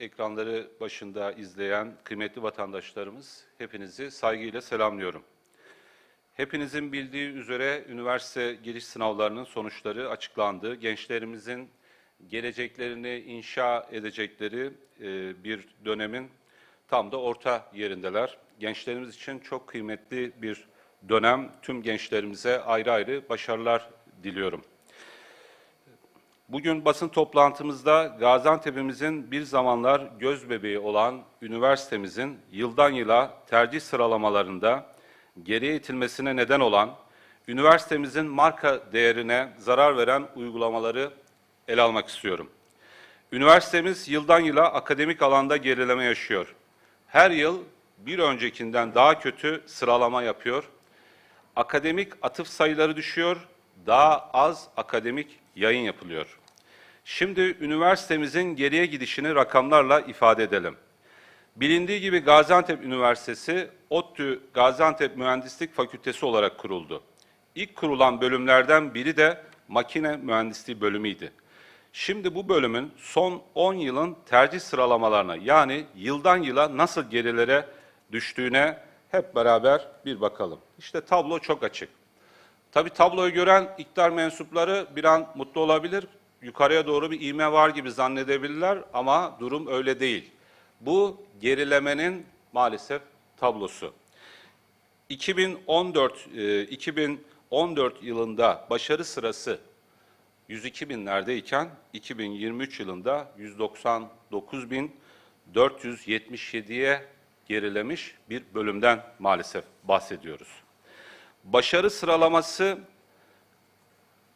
ekranları başında izleyen kıymetli vatandaşlarımız hepinizi saygıyla selamlıyorum. Hepinizin bildiği üzere üniversite giriş sınavlarının sonuçları açıklandı. Gençlerimizin geleceklerini inşa edecekleri e, bir dönemin tam da orta yerindeler. Gençlerimiz için çok kıymetli bir dönem. Tüm gençlerimize ayrı ayrı başarılar diliyorum. Bugün basın toplantımızda Gaziantep'imizin bir zamanlar göz bebeği olan üniversitemizin yıldan yıla tercih sıralamalarında geriye itilmesine neden olan, üniversitemizin marka değerine zarar veren uygulamaları ele almak istiyorum. Üniversitemiz yıldan yıla akademik alanda gerileme yaşıyor. Her yıl bir öncekinden daha kötü sıralama yapıyor. Akademik atıf sayıları düşüyor, daha az akademik yayın yapılıyor. Şimdi üniversitemizin geriye gidişini rakamlarla ifade edelim. Bilindiği gibi Gaziantep Üniversitesi, ODTÜ Gaziantep Mühendislik Fakültesi olarak kuruldu. İlk kurulan bölümlerden biri de makine mühendisliği bölümüydü. Şimdi bu bölümün son 10 yılın tercih sıralamalarına yani yıldan yıla nasıl gerilere düştüğüne hep beraber bir bakalım. İşte tablo çok açık. Tabii tabloyu gören iktidar mensupları bir an mutlu olabilir. Yukarıya doğru bir ivme var gibi zannedebilirler ama durum öyle değil. Bu gerilemenin maalesef tablosu. 2014 e, 2014 yılında başarı sırası 102 binlerdeyken 2023 yılında 199 bin 477'ye gerilemiş bir bölümden maalesef bahsediyoruz. Başarı sıralaması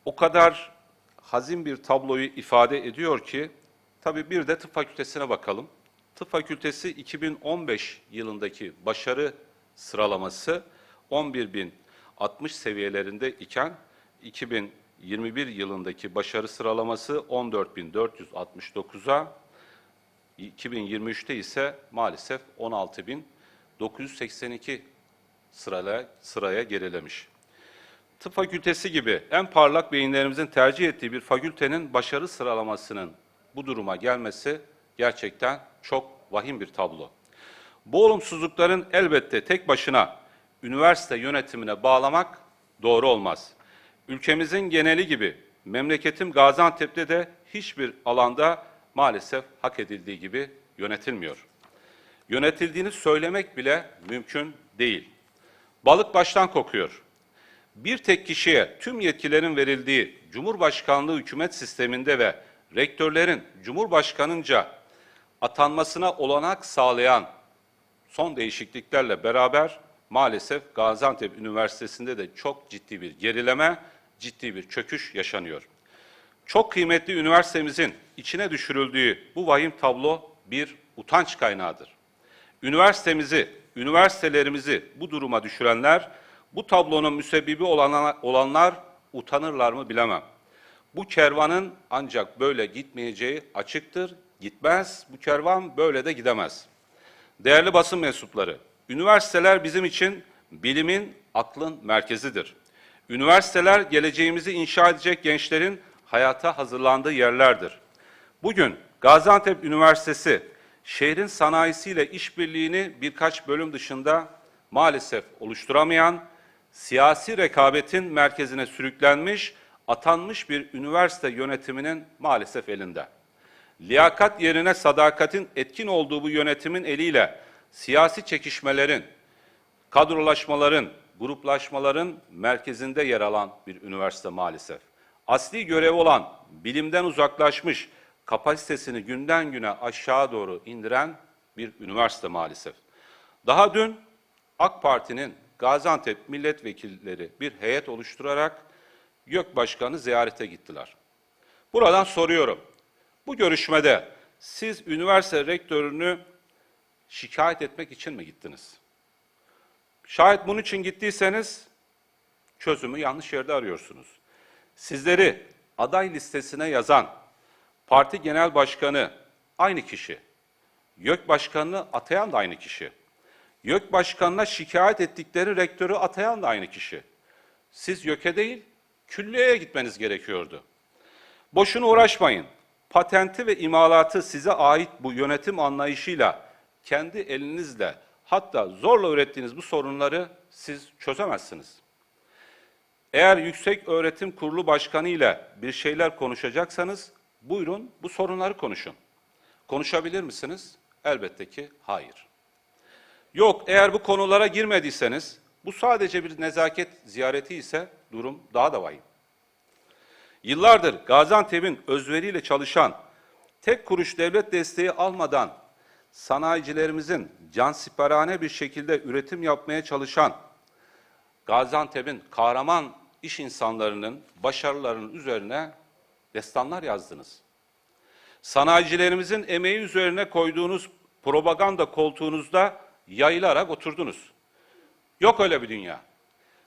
o kadar hazin bir tabloyu ifade ediyor ki, tabii bir de tıp fakültesine bakalım. Tıp fakültesi 2015 yılındaki başarı sıralaması 11.060 seviyelerinde iken 2021 yılındaki başarı sıralaması 14.469'a 2023'te ise maalesef 16.982 sıraya, sıraya gerilemiş. Tıp fakültesi gibi en parlak beyinlerimizin tercih ettiği bir fakültenin başarı sıralamasının bu duruma gelmesi gerçekten çok vahim bir tablo. Bu olumsuzlukların elbette tek başına üniversite yönetimine bağlamak doğru olmaz. Ülkemizin geneli gibi memleketim Gaziantep'te de hiçbir alanda maalesef hak edildiği gibi yönetilmiyor. Yönetildiğini söylemek bile mümkün değil. Balık baştan kokuyor. Bir tek kişiye tüm yetkilerin verildiği Cumhurbaşkanlığı hükümet sisteminde ve rektörlerin Cumhurbaşkanınca atanmasına olanak sağlayan son değişikliklerle beraber maalesef Gaziantep Üniversitesi'nde de çok ciddi bir gerileme, ciddi bir çöküş yaşanıyor. Çok kıymetli üniversitemizin içine düşürüldüğü bu vahim tablo bir utanç kaynağıdır. Üniversitemizi, üniversitelerimizi bu duruma düşürenler, bu tablonun müsebbibi olanlar utanırlar mı bilemem. Bu kervanın ancak böyle gitmeyeceği açıktır. Gitmez, bu kervan böyle de gidemez. Değerli basın mensupları, üniversiteler bizim için bilimin, aklın merkezidir. Üniversiteler geleceğimizi inşa edecek gençlerin hayata hazırlandığı yerlerdir. Bugün Gaziantep Üniversitesi şehrin sanayisiyle işbirliğini birkaç bölüm dışında maalesef oluşturamayan, siyasi rekabetin merkezine sürüklenmiş, atanmış bir üniversite yönetiminin maalesef elinde. Liyakat yerine sadakatin etkin olduğu bu yönetimin eliyle siyasi çekişmelerin, kadrolaşmaların, gruplaşmaların merkezinde yer alan bir üniversite maalesef. Asli görev olan bilimden uzaklaşmış, kapasitesini günden güne aşağı doğru indiren bir üniversite maalesef. Daha dün AK Parti'nin Gaziantep milletvekilleri bir heyet oluşturarak YÖK Başkanı ziyarete gittiler. Buradan soruyorum. Bu görüşmede siz üniversite rektörünü şikayet etmek için mi gittiniz? Şayet bunun için gittiyseniz çözümü yanlış yerde arıyorsunuz. Sizleri aday listesine yazan parti genel başkanı aynı kişi. YÖK başkanını atayan da aynı kişi. YÖK başkanına şikayet ettikleri rektörü atayan da aynı kişi. Siz YÖK'e değil, külliyeye gitmeniz gerekiyordu. Boşuna uğraşmayın. patenti ve imalatı size ait bu yönetim anlayışıyla kendi elinizle hatta zorla ürettiğiniz bu sorunları siz çözemezsiniz. Eğer Yüksek Öğretim Kurulu Başkanı ile bir şeyler konuşacaksanız buyurun bu sorunları konuşun. Konuşabilir misiniz? Elbette ki hayır. Yok eğer bu konulara girmediyseniz bu sadece bir nezaket ziyareti ise durum daha da vahim. Yıllardır Gaziantep'in özveriyle çalışan, tek kuruş devlet desteği almadan sanayicilerimizin cansiperane bir şekilde üretim yapmaya çalışan, Gaziantep'in kahraman iş insanlarının başarılarının üzerine destanlar yazdınız. Sanayicilerimizin emeği üzerine koyduğunuz propaganda koltuğunuzda yayılarak oturdunuz. Yok öyle bir dünya.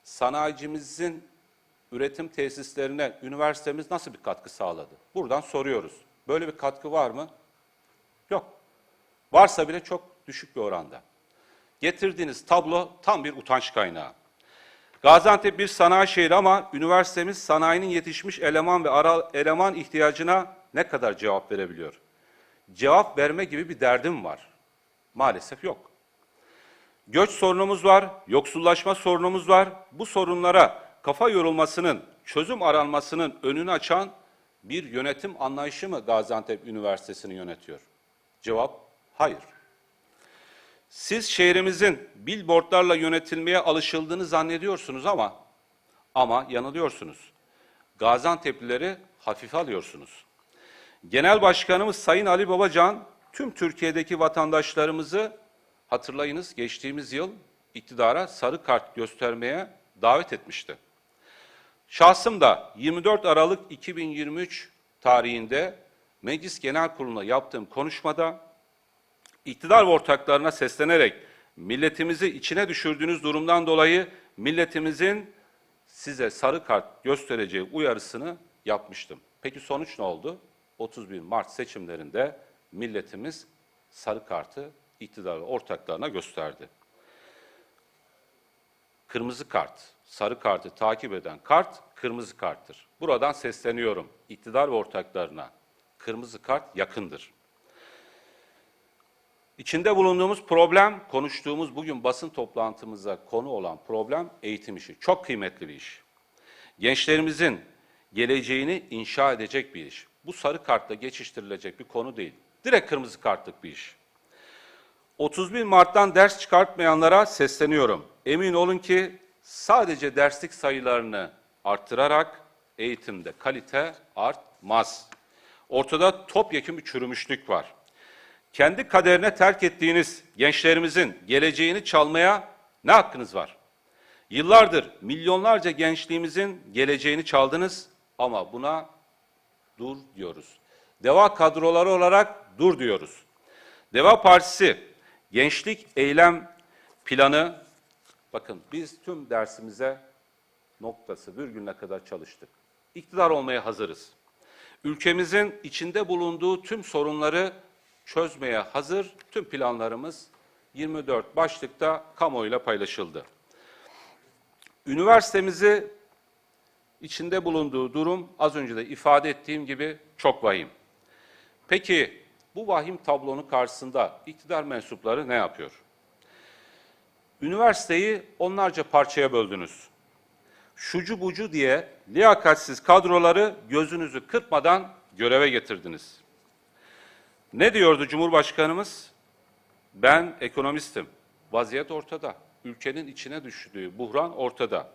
Sanayicimizin üretim tesislerine üniversitemiz nasıl bir katkı sağladı? Buradan soruyoruz. Böyle bir katkı var mı? Yok. Varsa bile çok düşük bir oranda. Getirdiğiniz tablo tam bir utanç kaynağı. Gaziantep bir sanayi şehri ama üniversitemiz sanayinin yetişmiş eleman ve ara eleman ihtiyacına ne kadar cevap verebiliyor? Cevap verme gibi bir derdim var. Maalesef yok. Göç sorunumuz var, yoksullaşma sorunumuz var. Bu sorunlara kafa yorulmasının, çözüm aranmasının önünü açan bir yönetim anlayışı mı Gaziantep Üniversitesi'ni yönetiyor? Cevap hayır. Siz şehrimizin billboardlarla yönetilmeye alışıldığını zannediyorsunuz ama ama yanılıyorsunuz. Gaziantep'lileri hafife alıyorsunuz. Genel Başkanımız Sayın Ali Babacan tüm Türkiye'deki vatandaşlarımızı hatırlayınız geçtiğimiz yıl iktidara sarı kart göstermeye davet etmişti. Şahsım da 24 Aralık 2023 tarihinde Meclis Genel Kurulu'na yaptığım konuşmada iktidar ortaklarına seslenerek milletimizi içine düşürdüğünüz durumdan dolayı milletimizin size sarı kart göstereceği uyarısını yapmıştım. Peki sonuç ne oldu? 31 Mart seçimlerinde milletimiz sarı kartı iktidar ortaklarına gösterdi. Kırmızı kart, sarı kartı takip eden kart kırmızı karttır. Buradan sesleniyorum iktidar ve ortaklarına. Kırmızı kart yakındır. İçinde bulunduğumuz problem, konuştuğumuz bugün basın toplantımıza konu olan problem eğitim işi. Çok kıymetli bir iş. Gençlerimizin geleceğini inşa edecek bir iş. Bu sarı kartla geçiştirilecek bir konu değil. Direkt kırmızı kartlık bir iş. 31 Mart'tan ders çıkartmayanlara sesleniyorum. Emin olun ki sadece derslik sayılarını arttırarak eğitimde kalite artmaz. Ortada topyekun bir çürümüşlük var. Kendi kaderine terk ettiğiniz gençlerimizin geleceğini çalmaya ne hakkınız var? Yıllardır milyonlarca gençliğimizin geleceğini çaldınız ama buna dur diyoruz. Deva kadroları olarak dur diyoruz. Deva Partisi gençlik eylem planı bakın biz tüm dersimize noktası virgülüne kadar çalıştık. İktidar olmaya hazırız. Ülkemizin içinde bulunduğu tüm sorunları çözmeye hazır tüm planlarımız 24 başlıkta kamuoyuyla paylaşıldı. Üniversitemizi içinde bulunduğu durum az önce de ifade ettiğim gibi çok vahim. Peki bu vahim tablonun karşısında iktidar mensupları ne yapıyor? Üniversiteyi onlarca parçaya böldünüz. Şucu bucu diye liyakatsiz kadroları gözünüzü kırpmadan göreve getirdiniz. Ne diyordu Cumhurbaşkanımız? Ben ekonomistim. Vaziyet ortada. Ülkenin içine düştüğü buhran ortada.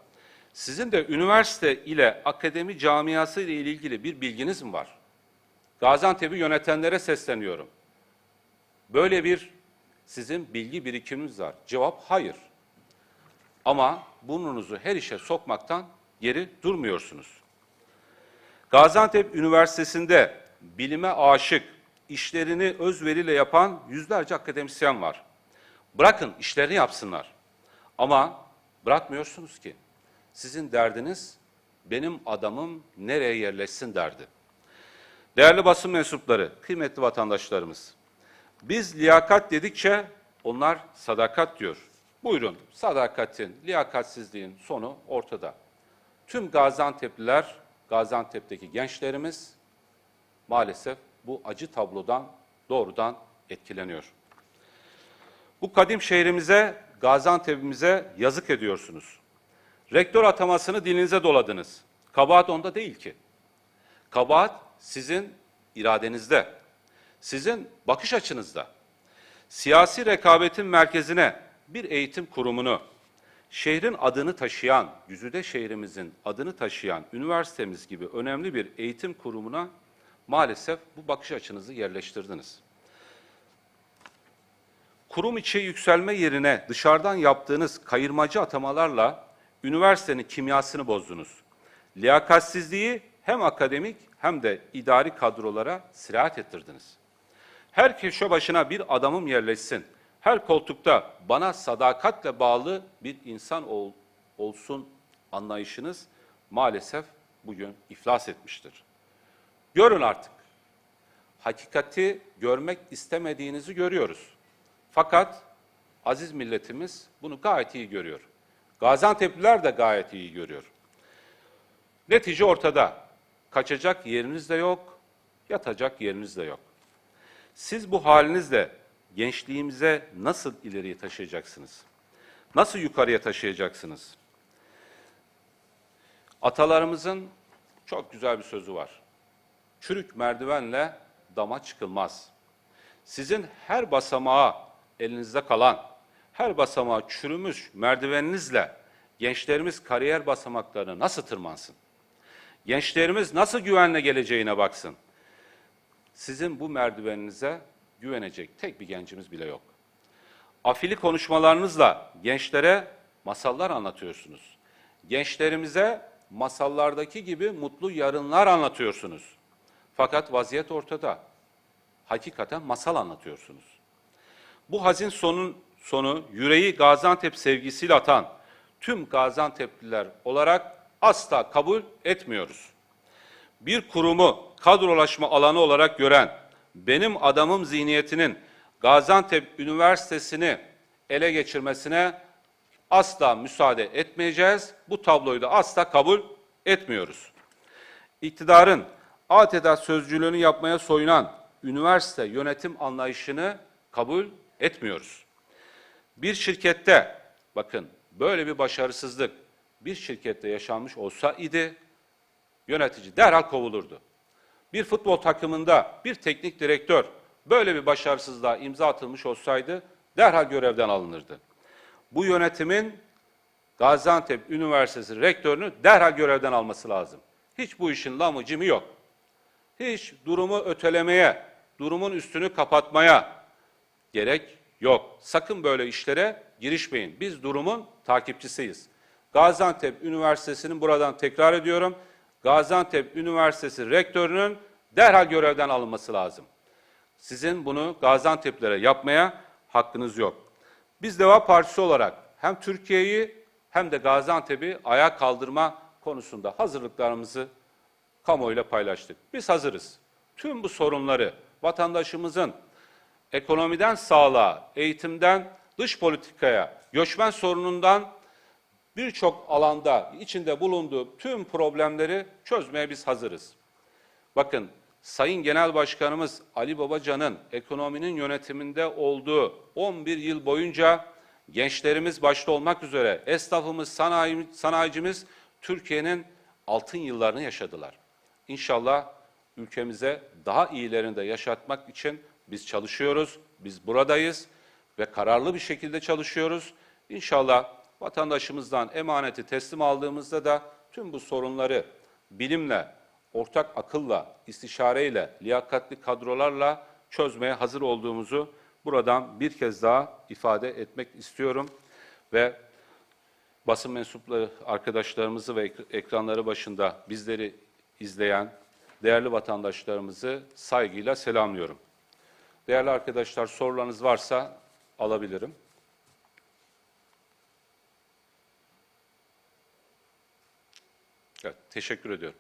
Sizin de üniversite ile akademi camiası ile ilgili bir bilginiz mi var? Gaziantep'i yönetenlere sesleniyorum. Böyle bir sizin bilgi birikiminiz var. Cevap hayır. Ama burnunuzu her işe sokmaktan geri durmuyorsunuz. Gaziantep Üniversitesi'nde bilime aşık, işlerini özveriyle yapan yüzlerce akademisyen var. Bırakın işlerini yapsınlar. Ama bırakmıyorsunuz ki. Sizin derdiniz benim adamım nereye yerleşsin derdi. Değerli basın mensupları, kıymetli vatandaşlarımız. Biz liyakat dedikçe onlar sadakat diyor. Buyurun sadakatin, liyakatsizliğin sonu ortada. Tüm Gaziantep'liler, Gaziantep'teki gençlerimiz maalesef bu acı tablodan doğrudan etkileniyor. Bu kadim şehrimize, Gaziantep'imize yazık ediyorsunuz. Rektör atamasını dilinize doladınız. Kabahat onda değil ki. Kabahat sizin iradenizde, sizin bakış açınızda. Siyasi rekabetin merkezine bir eğitim kurumunu, şehrin adını taşıyan, Güzide şehrimizin adını taşıyan üniversitemiz gibi önemli bir eğitim kurumuna maalesef bu bakış açınızı yerleştirdiniz. Kurum içi yükselme yerine dışarıdan yaptığınız kayırmacı atamalarla üniversitenin kimyasını bozdunuz. Liyakatsizliği hem akademik hem de idari kadrolara sirayet ettirdiniz. Her köşe başına bir adamım yerleşsin. Her koltukta bana sadakatle bağlı bir insan ol, olsun anlayışınız maalesef bugün iflas etmiştir. Görün artık. Hakikati görmek istemediğinizi görüyoruz. Fakat aziz milletimiz bunu gayet iyi görüyor. Gaziantep'liler de gayet iyi görüyor. Netice ortada. Kaçacak yeriniz de yok, yatacak yeriniz de yok. Siz bu halinizle gençliğimize nasıl ileriye taşıyacaksınız? Nasıl yukarıya taşıyacaksınız? Atalarımızın çok güzel bir sözü var. Çürük merdivenle dama çıkılmaz. Sizin her basamağa elinizde kalan, her basamağa çürümüş merdiveninizle gençlerimiz kariyer basamaklarını nasıl tırmansın? Gençlerimiz nasıl güvenle geleceğine baksın? Sizin bu merdiveninize güvenecek tek bir gencimiz bile yok. Afili konuşmalarınızla gençlere masallar anlatıyorsunuz. Gençlerimize masallardaki gibi mutlu yarınlar anlatıyorsunuz. Fakat vaziyet ortada. Hakikaten masal anlatıyorsunuz. Bu hazin sonun sonu yüreği Gaziantep sevgisiyle atan tüm Gaziantep'liler olarak asla kabul etmiyoruz. Bir kurumu kadrolaşma alanı olarak gören benim adamım zihniyetinin Gaziantep Üniversitesi'ni ele geçirmesine asla müsaade etmeyeceğiz. Bu tabloyu da asla kabul etmiyoruz. İktidarın adeta sözcülüğünü yapmaya soyunan üniversite yönetim anlayışını kabul etmiyoruz. Bir şirkette, bakın böyle bir başarısızlık bir şirkette yaşanmış olsa idi, yönetici derhal kovulurdu. Bir futbol takımında bir teknik direktör böyle bir başarısızlığa imza atılmış olsaydı derhal görevden alınırdı. Bu yönetimin Gaziantep Üniversitesi rektörünü derhal görevden alması lazım. Hiç bu işin lamı cimi yok. Hiç durumu ötelemeye, durumun üstünü kapatmaya gerek yok. Sakın böyle işlere girişmeyin. Biz durumun takipçisiyiz. Gaziantep Üniversitesi'nin buradan tekrar ediyorum. Gaziantep Üniversitesi rektörünün derhal görevden alınması lazım. Sizin bunu Gaziantep'lere yapmaya hakkınız yok. Biz Deva Partisi olarak hem Türkiye'yi hem de Gaziantep'i ayağa kaldırma konusunda hazırlıklarımızı kamuoyuyla paylaştık. Biz hazırız. Tüm bu sorunları vatandaşımızın ekonomiden sağlığa, eğitimden dış politikaya, göçmen sorunundan birçok alanda içinde bulunduğu tüm problemleri çözmeye biz hazırız. Bakın Sayın Genel Başkanımız Ali Babacan'ın ekonominin yönetiminde olduğu 11 yıl boyunca gençlerimiz başta olmak üzere esnafımız, sanayi, sanayicimiz Türkiye'nin altın yıllarını yaşadılar. İnşallah ülkemize daha iyilerini de yaşatmak için biz çalışıyoruz, biz buradayız ve kararlı bir şekilde çalışıyoruz. İnşallah vatandaşımızdan emaneti teslim aldığımızda da tüm bu sorunları bilimle, ortak akılla, istişareyle, liyakatli kadrolarla çözmeye hazır olduğumuzu buradan bir kez daha ifade etmek istiyorum ve basın mensupları arkadaşlarımızı ve ekranları başında bizleri izleyen değerli vatandaşlarımızı saygıyla selamlıyorum. Değerli arkadaşlar sorularınız varsa alabilirim. Evet, teşekkür ediyorum.